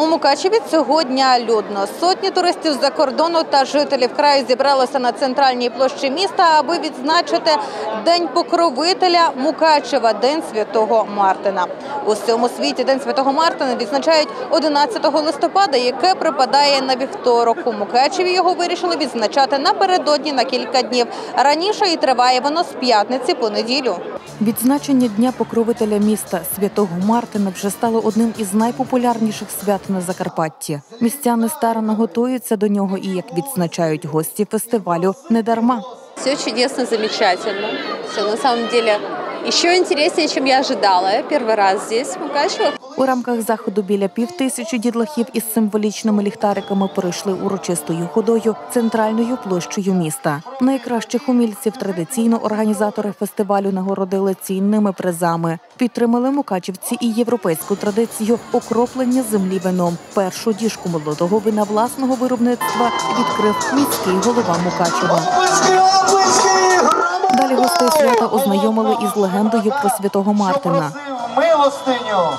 У Мукачеві цього дня людно. Сотні туристів з-за кордону та жителів краю зібралися на центральній площі міста, аби відзначити День покровителя Мукачева, День Святого Мартина. У всьому світі День Святого Мартина відзначають 11 листопада, яке припадає на вівторок. У Мукачеві його вирішили відзначати напередодні на кілька днів. Раніше і триває воно з п'ятниці по неділю. Відзначення Дня покровителя міста Святого Мартина вже стало одним із найпопулярніших свят на Закарпатті. Містяни старано готуються до нього і, як відзначають гості фестивалю, не дарма. Все чудесно, замечательно. Все на самом деле еще интереснее, чем я ожидала. Я первый раз здесь, в Мукачево. У рамках заходу біля півтисячі дітлахів із символічними ліхтариками пройшли урочистою ходою центральною площею міста. Найкращих умільців традиційно організатори фестивалю нагородили цінними призами. Підтримали мукачівці і європейську традицію окроплення землі вином. Першу діжку молодого вина власного виробництва відкрив міський голова Мукачева. Далі гостей свята ознайомили із легендою про святого Мартина. Милостиню.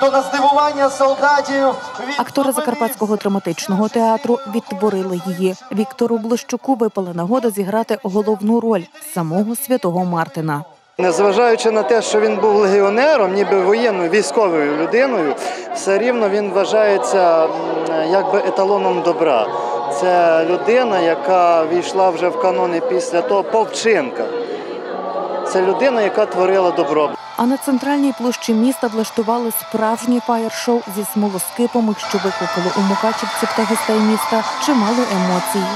То на здивування солдатів від Актори Закарпатського драматичного театру відтворили її. Віктору Блищуку випала нагода зіграти головну роль самого святого Мартина. Незважаючи на те, що він був легіонером, ніби воєнною військовою людиною, все рівно він вважається якби еталоном добра. Це людина, яка війшла вже в канони після того повчинка. Це людина, яка творила добро. А на центральній площі міста влаштували справжнє фаєр-шоу зі смолоскипами, що викликало у мукачівців та гостей міста чимало емоцій.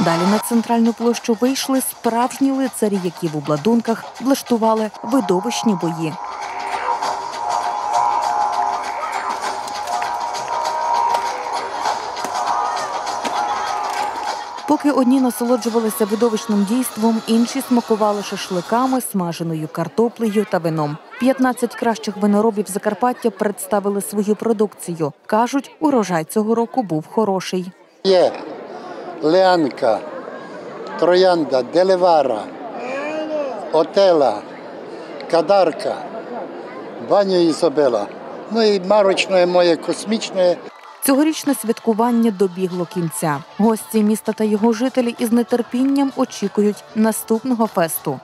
Далі на центральну площу вийшли справжні лицарі, які в обладунках влаштували видовищні бої. Поки одні насолоджувалися видовищним дійством, інші смакували шашликами, смаженою картоплею та вином. 15 кращих виноробів Закарпаття представили свою продукцію. кажуть, урожай цього року був хороший. Є Леанка, Троянда, Делевара, Отела, Кадарка, Баня Ізобела. Ну і марочне моє космічне Цьогорічне святкування добігло кінця. Гості міста та його жителі із нетерпінням очікують наступного фесту.